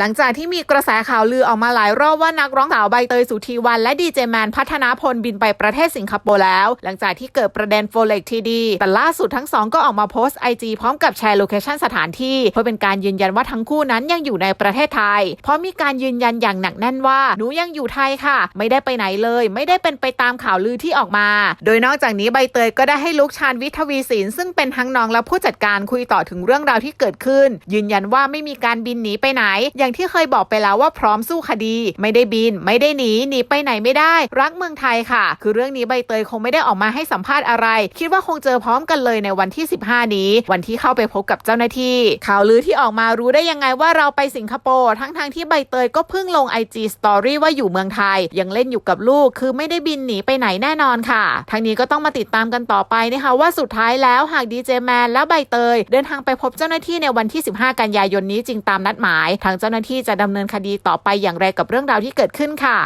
หลังจากที่มีกระแสข่าวลือออกมาหลายรอบว่านักร้องสาวใบเตยสุธีวัน และดีเจแมนพัฒนาพลบินไปประเทศสิงคโปร์แล้ว หลังจากที่เกิดประเด็นโฟเล็กทีดีแต่ล่าสุดทั้งสองก็ออกมาโพสต์ไอจีพร้อมกับแชร์โลเคชันสถานที่เพื่อเป็นการยืนยันว่าทั้งคู่นั้นยังอยู่ในประเทศไทย เพราะมีการยืนยันอย่างหนักแน่นว่าหนูยังอยู่ไทยค่ะ ไม่ได้ไปไหนเลย ไม่ได้เป็นไปตามข่าวลือที่ออกมา โดยนอกจากนี้ใบเตยก็ได้ให้ลุกชาญวิทวีศิลซึ่งเป็นทั้งน้องและผู้จัดการคุยต่อถึงเรื่องราวที่เกิดขึ้น ยืนยันว่าไม่มีการบินหนีไปไหนอย่างที่เคยบอกไปแล้วว่าพร้อมสู้คดี ไม่ได้บิน ไม่ได้หนีหนีไปไหนไม่ได้ รักเมืองไทยค่ะ คือเรื่องนี้ใบเตยคงไม่ได้ออกมาให้สัมภาษณ์อะไร คิดว่าคงเจอพร้อมกันเลยในวันที่ 15 นี้ วันที่เข้าไปพบกับเจ้าหน้าที่ ข่าวลือที่ออกมารู้ได้ยังไงว่าเราไปสิงคโปร์ทั้งทางที่ใบเตยก็เพิ่งลง IG Story ว่าอยู่เมืองไทย ยังเล่นอยู่กับลูก คือไม่ได้บินหนีไปไหนแน่นอนค่ะทางนี้ก็ต้องมาติดตามกันต่อไปนะคะว่าสุดท้ายแล้วหากดีเจแมนและใบเตย เดินทางไปพบเจ้าหน้าที่ในวันที่ 15 กันยายนนี้จริงตามนัดหมายทางเจ้าหน้าที่จะดำเนินคดีต่อไปอย่างไรกับเรื่องราวที่เกิดขึ้นค่ะ